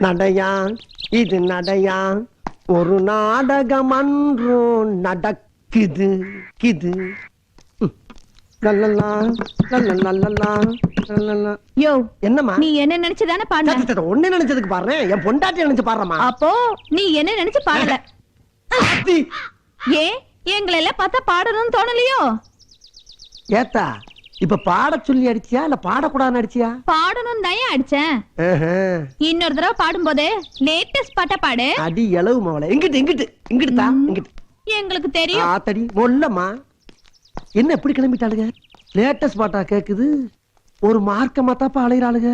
நடையா இது நடையா ஒரு நாடகம் அன்றும் நடக்குது கிது. யோ என்னம்மா? நீ என்ன நினைச்சுதானே சரி, ஒண்ணு நினைச்சதுக்கு பாடுறேன். என் பொண்டாட்டி நினைச்சு பாடுறமா அப்போ நீ என்ன நினைச்சு பாடல? ஏன்? எங்களை எல்லாம் பார்த்தா பாடணும்னு தோணலையோ? ஏத்தா இப்ப பாட சொல்லி அடிச்சியா இல்ல பாடக்கூடாதுன்னு அடிச்சியா? பாடணும் தான் அடிச்சேன். இன்னொரு தடவை பாடும்போது லேட்டஸ்ட் பாட்டா பாடு. அடி எளவு மவளை. எங்கிட்டு எங்கிட்டு இங்கிட்டு தா இங்கிட்டு. எங்களுக்கு தெரியும். ஆத்தடி மொல்லம்மா. என்ன எப்படி கிளம்பிட்டாளுங்க? லேட்டஸ்ட் பாட்டா கேக்குது. ஒரு மார்க்கமா தாப்பா அலையிறாளுங்க.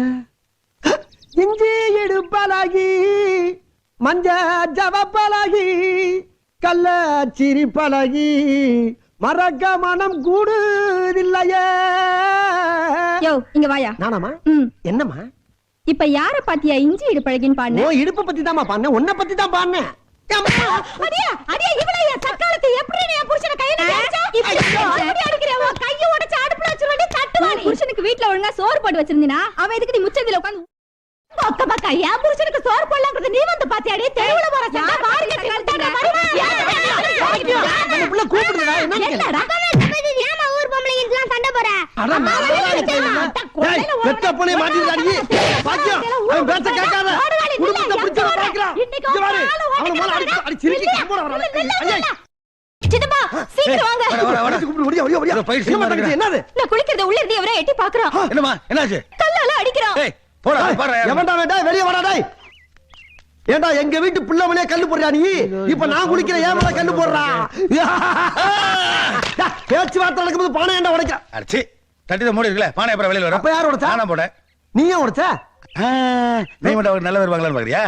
இஞ்சி எடுப்பலாகி மஞ்ச ஜவப்பலாகி கள்ள சிரிப்பழகி மறக்க மனம் கூடுதில்லையே. யோ இங்க வாயா. நானாமா ம். என்னம்மா? இப்ப யார பாத்தியா இஞ்சி இடு பழகின்னு ஓ பாடுன இடுப்ப பத்தி தாமா பாடினேன் உன்னை பத்தி தான் ஏம்மா. அடியா அடியா இவளைய தக்காளத்தை எப்படி நீ புருஷனை கையில அடிச்சா இப்படி அப்படி அடிக்கிற? உன் கைய உடைச்சு அடுப்புல புருஷனுக்கு வீட்ல ஒழுங்கா சோறு போட்டு வச்சிருந்தீனா? அவன் எதுக்கு நீ முச்சந்தில உட்கார்ந்து பக்க பக்க என் புருஷனுக்கு சோறு போடலாங்கிறது நீ வந்து பாத்தியாடி தெருவுல போற என்னது? நான் குளிக்கிறத உள்ள இருந்து எவரோ எட்டி பாக்குறான் என்னம்மா? என்னாச்சு? கல்லால அடிக்கிறான் ஏய் போடா பாரு எவன்டா? டேய், வெளிய வாடா, டேய். ஏண்டா எங்க வீட்டு புள்ள மணியா கல்லு போடுறா நீ? இப்ப நான் குளிக்கிற ஏன் மேல கல்லு போடுறா? டேய், பேச்சுவார்த்தை நடக்கும்போது பானை ஏன்டா உடைக்க அடிச்சு தட்டி மூடி இருக்குல்ல பானை அப்புறம் வெளியில வரும்? அப்ப யார் உடைச்சா? நானா போட. நீ ஏன் உடைச்ச நீ மட்டும் அவர் நல்ல வருவாங்களான்னு பாக்குறியா?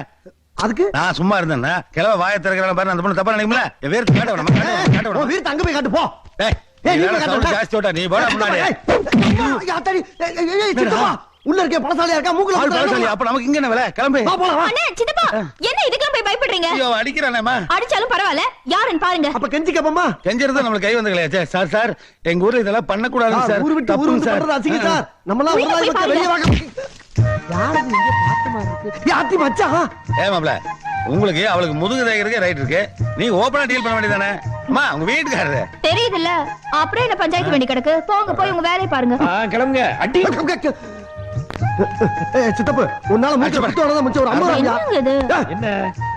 அதுக்கு? நான் சும்மா இருந்தேன்னா கிளவ வாய திறக்கிறான் பாரு அந்த பொண்ணு தப்பா நினைக்கும்ல? என் வேர்த்து காட்ட வேணாமா காட்ட வேணாமா வீட்டு அங்க போய் காட்டு போ. ஏய், நீ காட்டு. ஜாஸ்தி ஓட்டா நீ போடா முன்னாடி சித்தப்பா, உள்ள இருக்கே பழசாலியா இருக்கா? மூக்குல பழசாலி? அப்ப நமக்கு இங்க என்ன வேலை? கிளம்பு. வா, போலாம். அண்ணே சின்னப்பா என்ன இதுக்கெல்லாம் போய் பயப்படுறீங்க? ஐயோ அடிக்கிறானேம்மா. அடிச்சாலும் பரவாயில்ல யாருன்னு பாருங்க. அப்ப கெஞ்சி கேப்பமா கெஞ்சிருந்தா நம்மளுக்கு கை வந்து கிடையாது சார் சார் எங்க ஊர்ல இதெல்லாம் பண்ணக்கூடாது சார் ஊரு விட்டு ஊரு விட்டு பண்றது அசிங்க சார். நம்மளாம் ஒரு நாள் பத்தி வெளிய வாங்க. யாரு இது இங்க பார்த்த மாதிரி இருக்கு? யாத்தி மச்சான் ஏமாப்ல உங்களுக்கு அவளுக்கு முதுகு தேய்க்கிறதுக்கு ரைட் இருக்கு. நீ ஓபனா டீல் பண்ண வேண்டியதானே அம்மா உங்க வீட்டுக்காரரு. தெரியுதுல்ல. அப்புறம் என்ன பஞ்சாயத்து வேண்டி கிடக்கு? போங்க போய் உங்க வேலையை பாருங்க. கிளம்புங்க. அடி. சித்தப்பு உன்னால மூச்சு பத்து வரதான் மிச்சம் ஒரு ஐம்பது என்ன?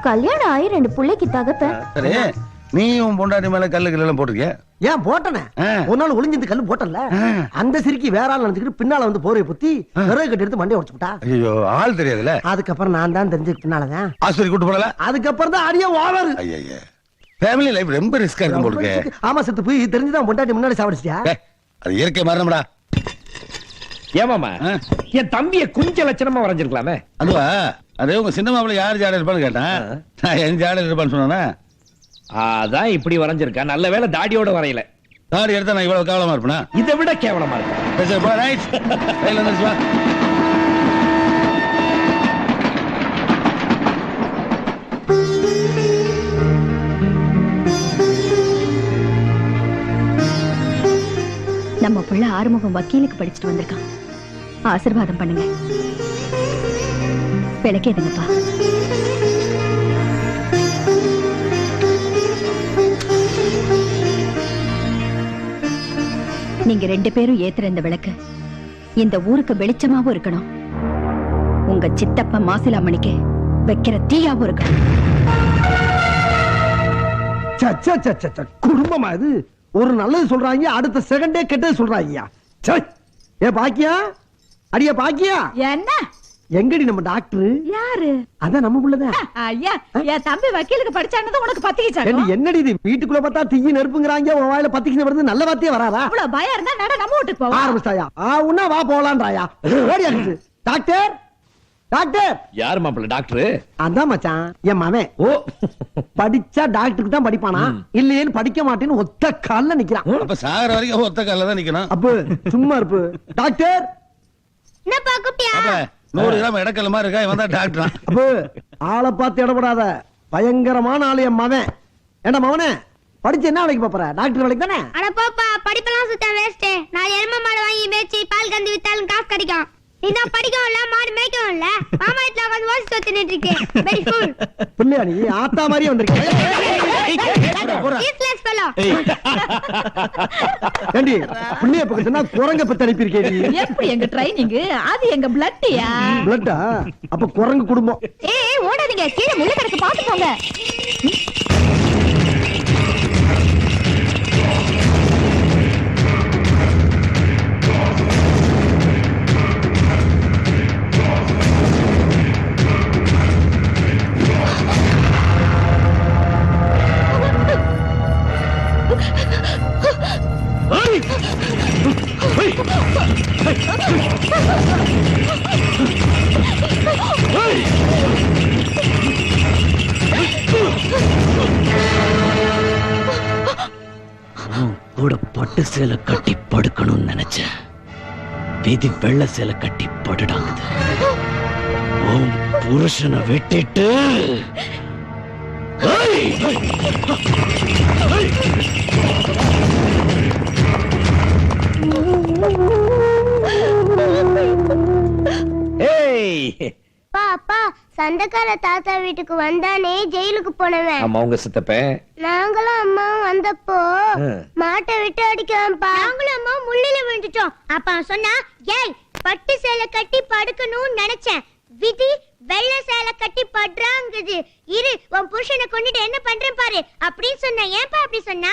கல்யாணம் ஆகி ரெண்டு பிள்ளைக்கு தகப்ப. சரி. நீ உன் பொண்டாட்டி மேல கல்லு கல்லு எல்லாம் போட்டிருக்கிய? ஏன் போட்டனே. ஒரு நாள் ஒளிஞ்சிருந்து கல்லு போட்டல. அந்த சிரிக்கி வேற ஆள் நினைச்சுக்கிட்டு பின்னால வந்து போரை புத்தி விறகு கட்டி எடுத்து மண்டைய உடைச்சு விட்டா? ஐயோ ஆள் தெரியாதுல்ல? அதுக்கப்புறம் நான் தான் தெரிஞ்சு பின்னாலதான். ஆஸ்பத்திரி கூட்டு போடல அதுக்கப்புறம் தான் அடியே ஓவர். ஐயா ஃபேமிலி லைஃப் ரொம்ப ரிஸ்கா இருக்கும் போல இருக்கு. ஆமா சித்து போய் தெரிஞ்சுதான் பொண்டாட்டி முன்னாடி சாவடிச்சியா டேய், அது இயற்கை மரணம்டா ஏமாமா. என் தம்பிய குஞ்ச லட்சணமா வரைஞ்சிருக்கலாமே. அதுவா? அது உங்க சின்ன மாப்பிள்ள யார் ஜாட இருப்பான்னு கேட்டேன். நான் என் ஜாட இருப்பான்னு சொன்னா அதான் இப்படி வரைஞ்சிருக்கா நல்ல வேளை தாடியோட வரையல. தாடி எடுத்தா நான் இவ்வளவு கேவலமா இருப்பேனா? இதை விட கேவலமா இருக்கு. நம்ம புள்ள ஆறுமுகம் வக்கீலுக்கு படிச்சுட்டு வந்திருக்கான். ஆசீர்வாதம் பண்ணுங்க. விளக்கேதுங்கப்பா நீங்க ரெண்டு பேரும் ஏத்துற இந்த விளக்கு இந்த ஊருக்கு வெளிச்சமாவும் இருக்கணும். உங்க சித்தப்ப மாசிலாமணிக்கு வைக்கிற தீயாவும் இருக்கணும். ச, ச, ச, ச, குடும்பமா இது? ஒரு நல்லது சொல்றாங்க அடுத்த செகண்டே கெட்டது சொல்றாங்க ஏ பாக்கியா? அடிய பாக்கியா? என்ன? எங்கடி நம்ம டாக்டர்? யாரு? அதான் நம்ம புள்ளதான். ஐயா என் தம்பி வக்கீலுக்கு படிச்சானது உனக்கு பத்திக்கிச்சாங்க என்னடி இது? வீட்டுக்குள்ள பார்த்தா தீய நெருப்புங்கிறாங்க உன் வாயில பத்திக்கிச்சு வருது நல்ல வார்த்தையே வராதா? அவ்வளவு பயம் இருந்தா நட நம்ம வீட்டுக்கு போவோம் ஆரம்பிச்சாயா ஆ உன்னா வா போலான்றாயா? ஓடி அடிச்சு டாக்டர்? டாக்டர்? யார் மாப்பிள்ள டாக்டர்? அதான் மச்சான் என் மவன். ஓ. படிச்சா டாக்டருக்கு தான் படிப்பானா? இல்லையேன்னு படிக்க மாட்டேன்னு ஒத்த கால்ல நிக்கிறான். அப்ப சாகர வரைக்கும் ஒத்த காலில் தான் நிக்கணும். அப்ப சும்மா இருப்பு. டாக்டர்? என்னப்பா அப்ப நூறு கிராம் இடக்கல் மாதிரி இருக்கா? இவன் தான் டாக்டர் அப்ப ஆளை பார்த்து இடப்படாத பயங்கரமான ஆளு என் மவன். ஏண்டா மவனே? படிச்சு என்ன வேலைக்கு போற? டாக்டர் வேலைக்கு தானே? அட போப்பா படிப்பெல்லாம் சுத்த வேஸ்ட் நான் எரும மாடு வாங்கி மேய்ச்சி பால் கந்து வித்தாலும் காசு கிடைக்கும். நீ தான் படிக்கவும் இல்ல மாடு மேய்க்கவும் இல்ல மாமா வீட்டுல உட்காந்து ஓசி தொத்துனிட்டு இருக்கேன் வெரி ஃபுல் பிள்ளையா நீ? ஆத்தா மாதிரியே வந்திருக்க. யூஸ்லெஸ் ஃபெலோ ஏண்டி பிள்ளைய பக்கம் சொன்னா குரங்க பத்தி அனுப்பியிருக்கே நீ? எப்படி எங்க ட்ரைனிங் அது எங்க பிளட்டியா பிளட்டா அப்ப குரங்கு குடும்பம். ஏய் ஓடாதீங்க. கீழே முள்ளு கிடக்கு. பாத்து போங்க. கூட பட்டு சேலை கட்டி படுக்கணும்னு நினைச்சேன். விதி வெள்ளை சேலை கட்டி படுடாங்குது உன் புருஷனை வெட்டிட்டு. ஏய்! பாப்பா சண்டைக்கார தாத்தா வீட்டுக்கு வந்தானே ஜெயிலுக்கு போனவன். ஆமா உங்க சித்தப்பன் நாங்களும் அம்மாவும் வந்தப்போ. மாட்டை விட்டு அடிக்காமப்பா நாங்களும் அம்மா முள்ளில விழுந்துட்டோம். அப்ப அவன் சொன்னா ஏய் பட்டு சேலை கட்டி படுக்கணும்னு நினைச்சேன். விதி வெள்ளை சேலை கட்டி படுறாங்குது. இரு உன் புருஷனை கொண்டுட்டு என்ன பண்றேன் பாரு. அப்படின்னு சொன்ன ஏன்பா அப்படி சொன்னா?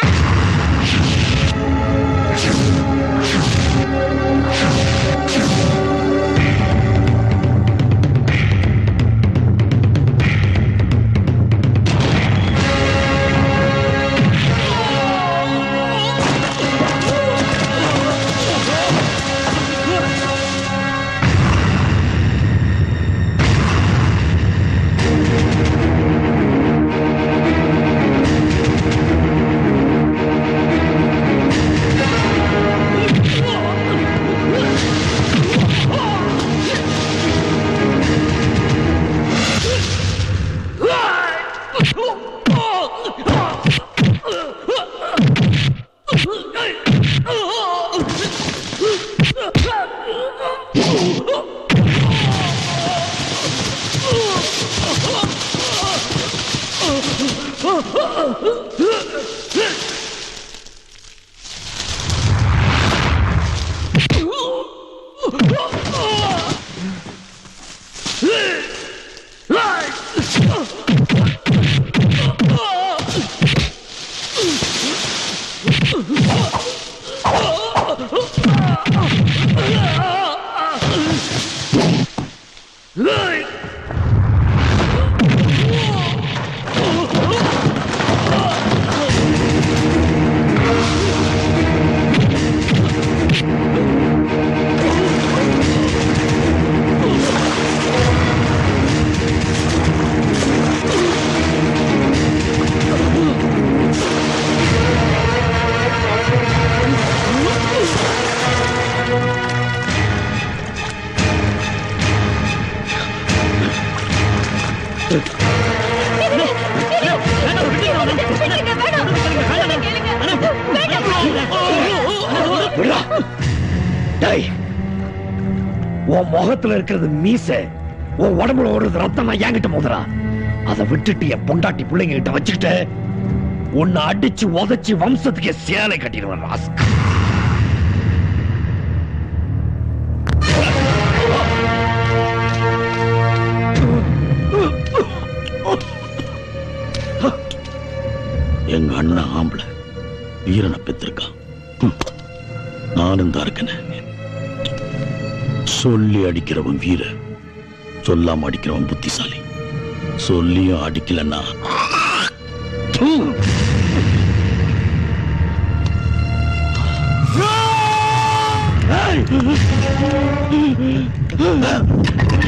விட்றா. உன் முகத்துல இருக்கிறது மீச உன் உடம்புல ஓடுறது ரத்தம் என்கிட்ட மோதுறா. அதை விட்டுட்டு என் பொண்டாட்டி பிள்ளைங்க கிட்ட வச்சுக்கிட்டு உன்னை அடிச்சு உதச்சு வம்சத்துக்கு சேலை கட்டிடுவேன் ராஸ்கா எங்க அண்ணன் ஆம்பளை. வீரனை பெற்றிருக்கான். நானும் தான் இருக்கேன். சொல்லி அடிக்கிறவன் வீர சொல்லாம அடிக்கிறவன் புத்திசாலி. சொல்லியும் அடிக்கலன்னா!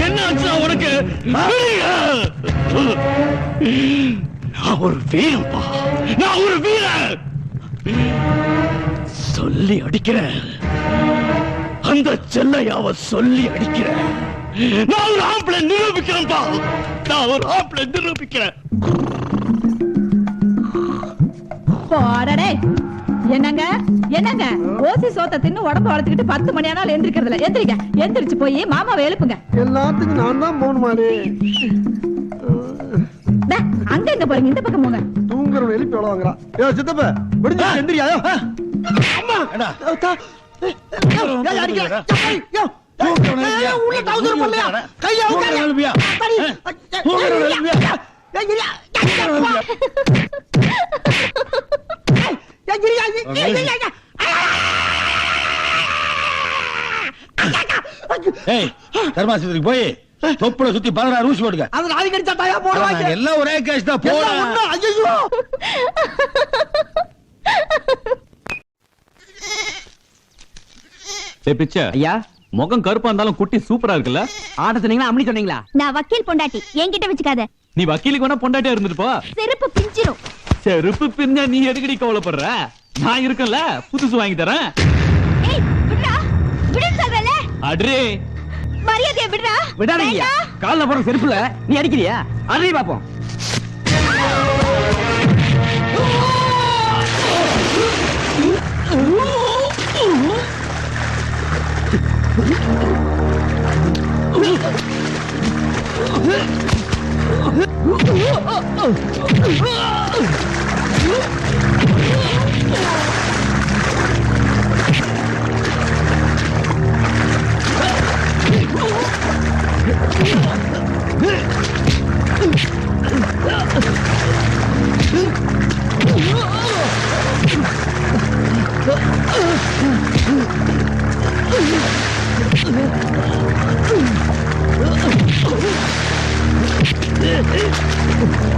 என்ன உனக்கு? ஒரு வீரன்பா. நான் ஒரு வீரன் சொல்லி அடிக்கிறேன் அந்த செல்லையாவ சொல்லி அடிக்கிறேன் நான் ஒரு ஆம்பளை நிரூபிக்கிறேன்பா நான் ஒரு ஆம்பளை நிரூபிக்கிறேன் போடடே என்னங்க என்னங்க ஓசி சோத்த தின்னு உடம்பு வளர்த்துக்கிட்டு பத்து மணி ஆனாலும் எந்திரிக்கிறது இல்ல எந்திரிக்க எந்திரிச்சு போய் மாமாவை எழுப்புங்க எல்லாத்துக்கும் நான் தான் போகணுமாரு அங்க எங்க போறீங்க இந்த பக்கம் போங்க எழுப்பி எவ்வளவு வாங்குறான் ஏ சித்தப்ப விடுஞ்சா எந்திரியா யோ. அம்மா ஏடா? உள்ள? கையை. எழுப்பியா? எழுப்பியா? ஏய், போய் தொப்புல சுத்தி பதினாறு ஊசி போட்டுக்க அது நாளைக்கு அடிச்சா தாயா போடுவாங்க. எல்லாம் ஒரே கேஸ் தான் போடா ஐயையோ. ஏய் பிச்சை. ஐயா. முகம் கருப்பா இருந்தாலும் குட்டி சூப்பரா இருக்குல்ல? ஆட்ட சொன்னீங்களா அம்மனி சொன்னீங்களா? நான் வக்கீல் பொண்டாட்டி. என்கிட்ட வச்சுக்காத. நீ வக்கீலுக்கு வேணா பொண்டாட்டியா இருந்துட்டு போ. செருப்பு பிஞ்சிரும். செருப்பு பிரிஞ்சா நீ எதுக்கடி கவலைப்படுற? நான் இருக்கேன்ல புதுசு வாங்கி தரேன். அட்ரே. மரியாதையை விடுடா விடாதீங்க. கால்ல போற செருப்புல நீ அடிக்கிறியா அடி பாப்போம் விடுடா,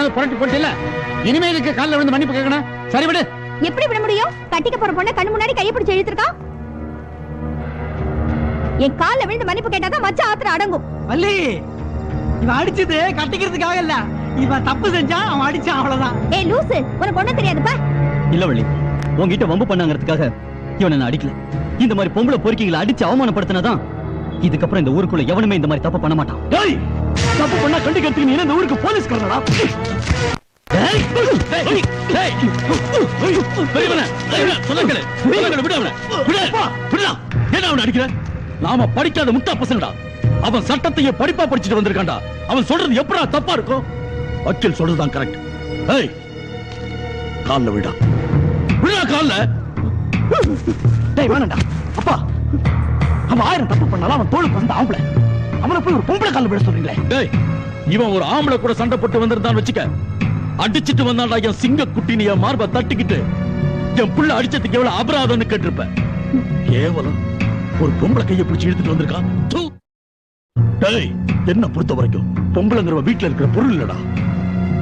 அடிச்சு கொண்டாந்து புரட்டி போட்டில்ல. இனிமே இதுக்கு கால்ல விழுந்து மன்னிப்பு கேட்கணும். சரி விடு. எப்படி விட முடியும்? கட்டிக்க போற பொண்ணை கண்ணு முன்னாடி கையை பிடிச்சு இழுத்துருக்கான் என் கால்ல விழுந்து மன்னிப்பு கேட்டாதான் மச்ச ஆத்திரம் அடங்கும். வள்ளி இவன் அடிச்சது கட்டிக்கிறதுக்காக இல்ல. இவன் தப்பு செஞ்சா அவன் அடிச்சான் அவ்வளவுதான். ஏய் லூசு உனக்கு ஒண்ணும் தெரியாதுப்பா. இல்ல வள்ளி உன்கிட்ட வம்பு பண்ணாங்கிறதுக்காக இவனை நான் அடிக்கல. இந்த மாதிரி பொம்பளை பொறுக்கிகளை அடிச்சு அவமானப்படுத்தினதான் இதுக்கப்புறம் இந்த ஊருக்குள்ள எவனுமே இந்த மாதிரி தப்பு பண்ண மாட்டான். டேய் தப்பு பண்ணா கண்டிக்கிறதுக்கு நீ இந்த ஊருக்கு அவனை அடிக்கிற? நாம படிக்காத முட்டா பசங்கடா. அவன் சட்டத்தையே படிப்பா படிச்சுட்டு வந்திருக்கான்டா. அவன் சொல்றது எப்படா தப்பா இருக்கும் வக்கீல் சொல்றதுதான் கரெக்ட் ஏய் கால்ல விடா. விடா கால்ல. டேய் வேணாம்டா அப்பா அவன் ஆயிரம் தப்பு பண்ணாலும் அவன் தோளுக்கு வந்த ஆம்பளை. அவனை போய் ஒரு பொம்பளை கால விட சொல்றீங்களே? டேய் இவன் ஒரு ஆம்பளை கூட சண்டை போட்டு வந்திருந்தான் வச்சுக்க. அடிச்சிட்டு வந்தான்டா என் சிங்க குட்டினி என் மார்பை தட்டிக்கிட்டு. என் புள்ள அடிச்சதுக்கு எவ்வளவு அபராதம்னு கேட்டிருப்பேன் கேவலம். ஒரு பொம்பளை கையை பிடிச்சு இழுத்துட்டு வந்திருக்கான் டேய் என்ன பொறுத்த வரைக்கும் பொம்பளைங்கிறவ வீட்டுல இருக்கிற பொருள் இல்லடா.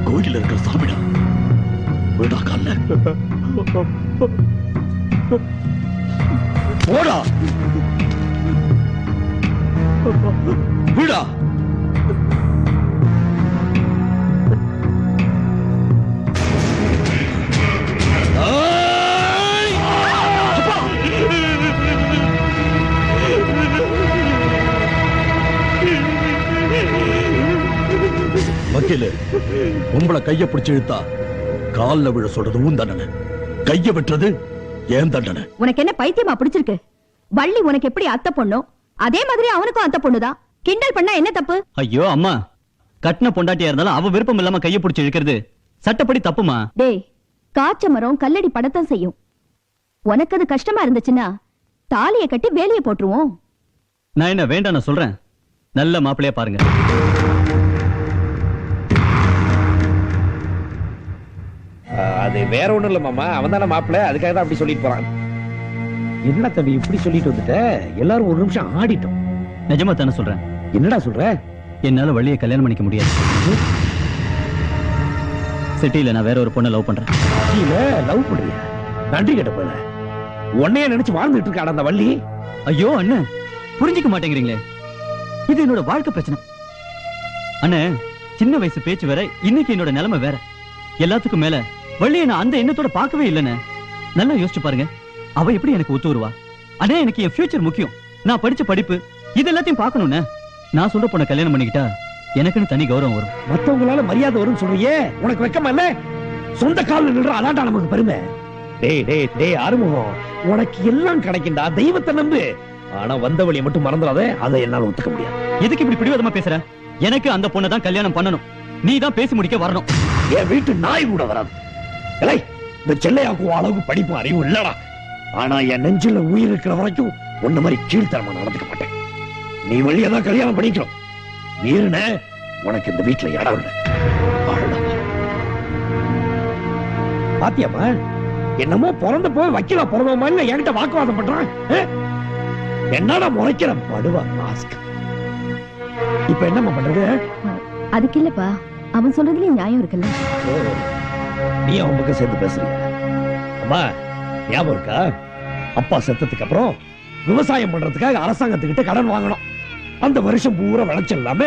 கோயில இருக்கிற சாமிடா. விடா கால போடா. விடா. ஏய்! உங்களை கைய பிடிச்சு இழுத்தா கால்ல விழ சொல்றது உன் தண்டனை. கைய வெட்டுறது ஏன் தண்டனை. உனக்கு என்ன பைத்தியமா பிடிச்சிருக்கு? வள்ளி உனக்கு எப்படி அத்தை பொண்ணும் அதே மாதிரி அவனுக்கும் அத்தை பொண்ணுதான். கிண்டல் பண்ணா என்ன தப்பு? ஐயோ அம்மா. கட்டின பொண்டாட்டியா இருந்தாலும் அவ விருப்பம் இல்லாம கையை பிடிச்சி இழுக்கிறது. சட்டப்படி தப்புமா? டேய் காய்ச்ச மரம் கல்லடி படத்தான் செய்யும். உனக்கு அது கஷ்டமா இருந்துச்சுன்னா தாலிய கட்டி வேலைய போட்டுருவோம். நான் என்ன வேண்டாம் நான் சொல்றேன். நல்ல மாப்பிள்ளையா பாருங்க. அது வேற ஒண்ணும் இல்ல மாமா. அவன் தானே மாப்பிள்ள. அதுக்காக தான் அப்படி சொல்லிட்டு போறான். என்ன தம்பி இப்படி சொல்லிட்டு வந்துட்ட? எல்லாரும் ஒரு நிமிஷம் ஆடிட்டோம். நிஜமா தானே சொல்றேன். என்னடா சொல்ற? என்னால வழியை கல்யாணம் பண்ணிக்க முடியாது. சிட்டில நான் வேற ஒரு பொண்ணை லவ் பண்றேன். கீழ லவ் பண்றியா? நன்றி கேட்ட போல உன்னையே நினைச்சு வாழ்ந்துட்டு இருக்காடா அந்த வள்ளி? ஐயோ அண்ணன் புரிஞ்சுக்க மாட்டேங்கிறீங்களே. இது என்னோட வாழ்க்கை பிரச்சனை. அண்ணே சின்ன வயசு பேச்சு வேற இன்னைக்கு என்னோட நிலைமை வேற. எல்லாத்துக்கும் மேல வள்ளியை நான் அந்த எண்ணத்தோட பார்க்கவே இல்லைன்னு நல்லா யோசிச்சு பாருங்க. அவ எப்படி எனக்கு ஒத்து வருவா? அண்ணே எனக்கு என் ஃபியூச்சர் முக்கியம். நான் படிச்ச படிப்பு இது எல்லாத்தையும் பார்க்கணும்னே. நான் சொல்ற பொண்ணை கல்யாணம் பண்ணிக்கிட்டா எனக்குன்னு தனி கௌரவம் வரும். மத்தவங்களால மரியாதை வரும்னு சொல்றியே? உனக்கு வெக்கமா இல்ல? சொந்த கால்ல நின்ற அதான்டா நமக்கு பெருமை. டேய் டேய் டேய் ஆறுமுகம். உனக்கு எல்லாம் கிடைக்கும்டா தெய்வத்தை நம்பு. ஆனா வந்த வழியை மட்டும் மறந்துடாத அதை என்னால ஒத்துக்க முடியாது. எதுக்கு இப்படி பிடிவாதமா பேசுற? எனக்கு அந்த பொண்ணை தான் கல்யாணம் பண்ணணும். நீ தான் பேசி முடிக்க வரணும். என் வீட்டு நாய் கூட வராது. இந்த செல்லையாக்கும் அளவுக்கு படிப்பும் அறிவும் இல்லடா. ஆனா என் நெஞ்சில உயிர் இருக்கிற வரைக்கும் உன்ன மாதிரி கீழ்த்தரமா நடந்துக்க மாட்டேன். நீ வழியா தான் கல்யாணம் பண்ணிக்கணும். மீறின உனக்கு இந்த வீட்டுல இடம் இல்லை. பாத்தியாம்மா என்னமோ பிறந்த போய் வக்கீலா பிறந்தோமான்னு என்கிட்ட வாக்குவாதம் பண்றான்? என்னடா முறைக்கிற படுவா மாஸ்க் இப்ப என்னம்மா பண்றது? அதுக்கு இல்லப்பா. அவன் சொல்றதுலயும் நியாயம் இருக்குல்ல. நீ அவன் பக்கம் சேர்ந்து பேசுறியா? அம்மா ஞாபகம் இருக்கா? அப்பா செத்ததுக்கு அப்புறம் விவசாயம் பண்றதுக்காக அரசாங்கத்துக்கிட்ட கடன் வாங்கணும். அந்த வருஷம் பூரா விளைச்சல் இல்லாம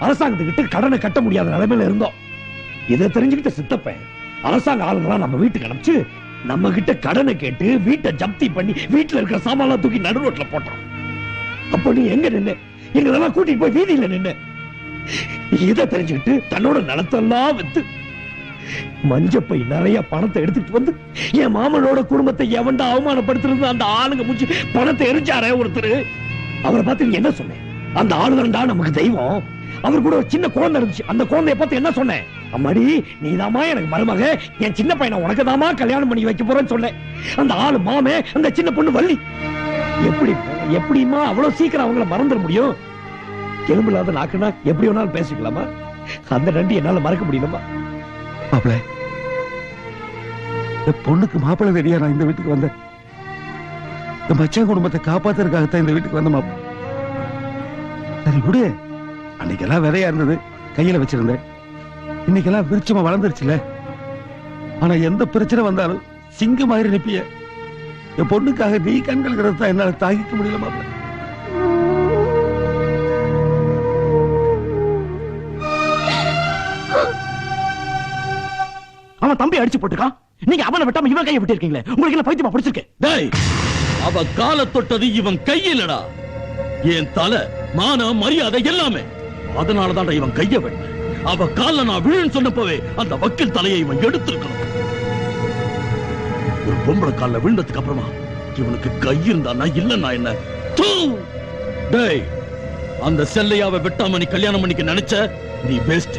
அரசாங்கத்துக்கிட்ட கடனை கட்ட முடியாத நிலைமையில இருந்தோம். இதை தெரிஞ்சுக்கிட்ட சித்தப்பேன் அரசாங்க ஆளுங்களாம் நம்ம வீட்டுக்கு அனுப்பிச்சு நம்ம கிட்ட கடனை கேட்டு வீட்டை ஜப்தி பண்ணி வீட்டுல இருக்கிற சாமான்லாம் தூக்கி நடு ரோட்ல போட்டோம் அப்ப நீ எங்க நின்னு? எங்களெல்லாம் கூட்டிட்டு போய் வீதியில நின்னு? இதை தெரிஞ்சுக்கிட்டு தன்னோட நிலத்தெல்லாம் வித்து மஞ்சப்பை நிறைய பணத்தை எடுத்துட்டு வந்து என் மாமனோட குடும்பத்தை எவன்டா அவமானப்படுத்துறது அந்த ஆளுங்க முடிச்சு பணத்தை எரிஞ்சாரே ஒருத்தர். அவரை பார்த்து என்ன சொன்னேன் அந்த ஆளுதான்டா நமக்கு தெய்வம். அவர் கூட ஒரு சின்ன குழந்தை இருந்துச்சு. அந்த குழந்தைய பார்த்து என்ன சொன்னேன் அம்மாடி நீதாம்மா எனக்கு மருமக. என் சின்ன பையனை உனக்கு தாமா கல்யாணம் பண்ணி வைக்க போறேன்னு சொன்னேன் அந்த ஆளு மாமே அந்த சின்ன பொண்ணு வள்ளி. எப்படி எப்படிம்மா அவ்வளவு சீக்கிரம் அவங்கள மறந்துட முடியும்? எலும்பு இல்லாத நாக்குனா எப்படி வேணாலும் பேசிக்கலாமா? அந்த நன்றி என்னால மறக்க முடியலமா மாப்பிள. என் பொண்ணுக்கு மாப்பிள்ள தெரியா நான் இந்த வீட்டுக்கு வந்தேன். இந்த மச்சான் குடும்பத்தை காப்பாத்துறதுக்காகத்தான் இந்த வீட்டுக்கு வந்த மாப்பிள. சரி விடு. அன்னைக்கெல்லாம் விதையா இருந்தது. கையில வச்சிருந்தேன். இன்னைக்கெல்லாம் விருச்சமா வளர்ந்துருச்சுல. ஆனா எந்த பிரச்சனை வந்தாலும் சிங்க மாதிரி நிப்பிய. என் பொண்ணுக்காக நீ கண்கள் தான் என்னால தாங்கிக்க முடியல மாப்பிள்ள அவன் தம்பி அடிச்சு போட்டுக்கான் நீங்க அவனை விட்டாம இவன் கையை விட்டு உங்களுக்கு என்ன பைத்தியமா பிடிச்சிருக்கு? டேய் அவ கால தொட்டது இவன் கையிலடா. என் தலை மான மரியாதை எல்லாமே. அதனாலதான் இவன் கைய வெட்ட அவ கால நான் விழுன்னு சொன்னப்பவே அந்த வக்கீல் தலையை இவன் எடுத்திருக்கணும். ஒரு பொம்பளை கால விழுந்ததுக்கு அப்புறமா இவனுக்கு கை இருந்தானா இல்லன்னா என்ன? தூ! டேய் அந்த செல்லையாவை வெட்டாம நீ கல்யாணம் பண்ணிக்க நினைச்ச நீ வேஸ்ட்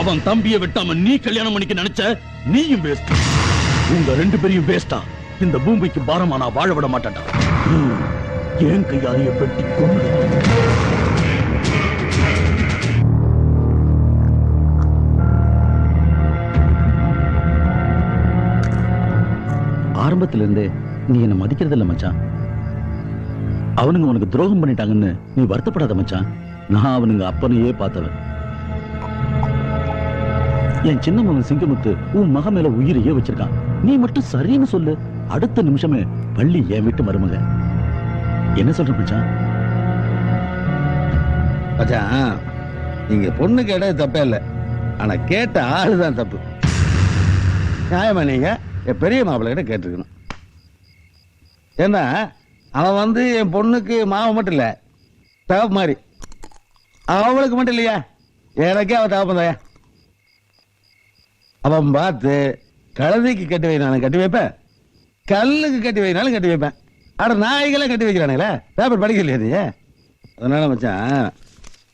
அவன் தம்பிய வெட்டாம நீ கல்யாணம் பண்ணிக்க நினைச்ச நீயும் வேஸ்ட் உங்க ரெண்டு பேரையும் வேஸ்டா இந்த பூமிக்கு பாரமா நான் வாழ விட மாட்டேன்டா. ஏன் என் வெட்டி கொண்டு ஆரம்பத்துல இருந்தே நீ என்ன மதிக்கிறது இல்ல மச்சான். அவனுங்க உனக்கு துரோகம் பண்ணிட்டாங்கன்னு நீ வருத்தப்படாத மச்சான். நான் அவனுங்க அப்பனையே பார்த்தவன். என் சின்ன மகன் சிங்கமுத்து உன் மக மேல உயிரையே வச்சிருக்கான். நீ மட்டும் சரின்னு சொல்லு. அடுத்த நிமிஷமே பள்ளி என் வீட்டு மருமக. என்ன சொல்ற மச்சான்? மச்சான் நீங்க பொண்ணு கேட்டது தப்பே இல்லை. ஆனா கேட்ட ஆளுதான் தப்பு. நியாயமா நீங்க? என் பெரிய மாப்பிள்ளை கிட்ட கேட்டிருக்கணும். ஏன்னா அவன் வந்து என் பொண்ணுக்கு மாவன் மட்டும் இல்ல தகப்பு மாதிரி. அவளுக்கு மட்டும் இல்லையா? எனக்கே அவன் தகப்பந்தாயா அவன் பார்த்து கழுதைக்கு கட்டி வை நான் கட்டி வைப்பேன். கல்லுக்கு கட்டி வைனாலும் கட்டி வைப்பேன். அட நாய்களே கட்டி வைக்கிறானுங்களே. பேப்பர் படிக்கலையா நீ? அதனால மச்சான்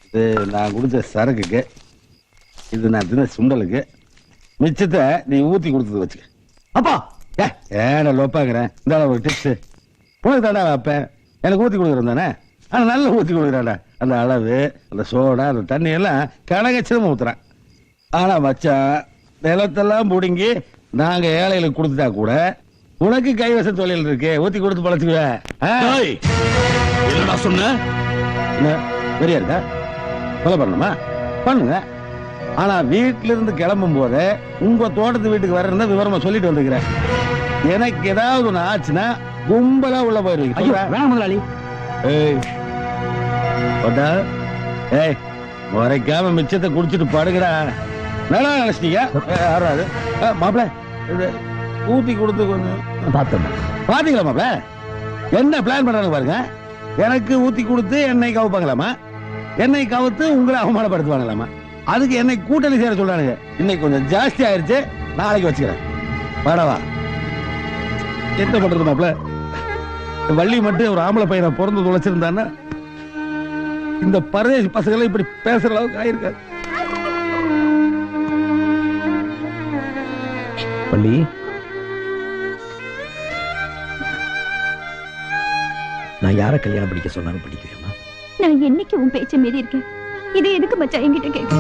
இது நான் கொடுத்த சரக்குக்கு இது நான் தின சுண்டலுக்கு மிச்சத்தை நீ ஊற்றி கொடுத்தது வச்சுக்க. அப்பா! ஏ ஏடா லோப்பாங்கிறேன் இந்த ஒரு டிப்ஸு உனக்கு தாண்டா வைப்பேன். எனக்கு ஊற்றி கொடுக்குறேன் தானே? ஆனால் நல்லா ஊற்றி கொடுக்குறாடா அந்த அளவு அந்த சோடா அந்த தண்ணி எல்லாம் கனகச்சிதமா ஊற்றுறான் ஆனால் மச்சான் நிலத்தெல்லாம் பிடுங்கி நாங்க ஏழைகளுக்கு கொடுத்துட்டா கூட உனக்கு கைவச தொழில் இருக்கு ஊத்தி கொடுத்து பழச்சுக்குவேன் சொன்ன? சரியா இருக்கா? கொலை பண்ணணுமா? பண்ணுங்க. ஆனா வீட்ல இருந்து கிளம்பும் போதே உங்க தோட்டத்து வீட்டுக்கு வர்றதா விவரமா சொல்லிட்டு வந்துக்கிறேன். எனக்கு ஏதாவது ஒண்ணு ஆச்சுன்னா கும்பலா உள்ள போயிருவீங்க. முதலாளி. ஏய் ஏய் உரைக்காம மிச்சத்தை குடிச்சிட்டு படுங்கடா நல்லா நினைச்சிட்டீங்க. யாராவது மாப்பிள இது ஊத்தி கொடுத்து கொஞ்சம் பார்த்தோம் பாத்தீங்களா மாப்பிள? என்ன பிளான் பண்றாங்க பாருங்க. எனக்கு ஊத்தி கொடுத்து எண்ணெய் கவுப்பாங்களாமா? எண்ணெய் கவுத்து உங்களை அவமானப்படுத்துவாங்களாமா? அதுக்கு என்னை கூட்டணி சேர சொல்றானுங்க. இன்னைக்கு கொஞ்சம் ஜாஸ்தி ஆயிருச்சு. நாளைக்கு வச்சுக்கிறேன். வாடவா என்ன பண்றது மாப்பிள? வள்ளி மட்டும் ஒரு ஆம்பளை பையனை பிறந்து தொலைச்சிருந்தான்னா இந்த பரதேசி பசங்களை இப்படி பேசுற அளவுக்கு ஆயிருக்காது. பள்ளி? நான் யார கல்யாணம் படிக்க சொன்னாலும் படிக்கிறேம்மா நான் என்னைக்கு உன் பேச்ச மீறி இருக்கேன்? இது எதுக்கு மச்சான் என்கிட்ட கேட்க?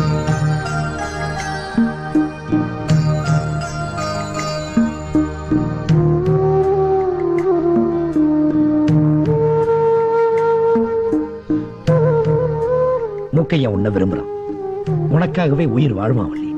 மூக்கையா உன்னை விரும்புறான். உனக்காகவே உயிர் வாழுமா வள்ளி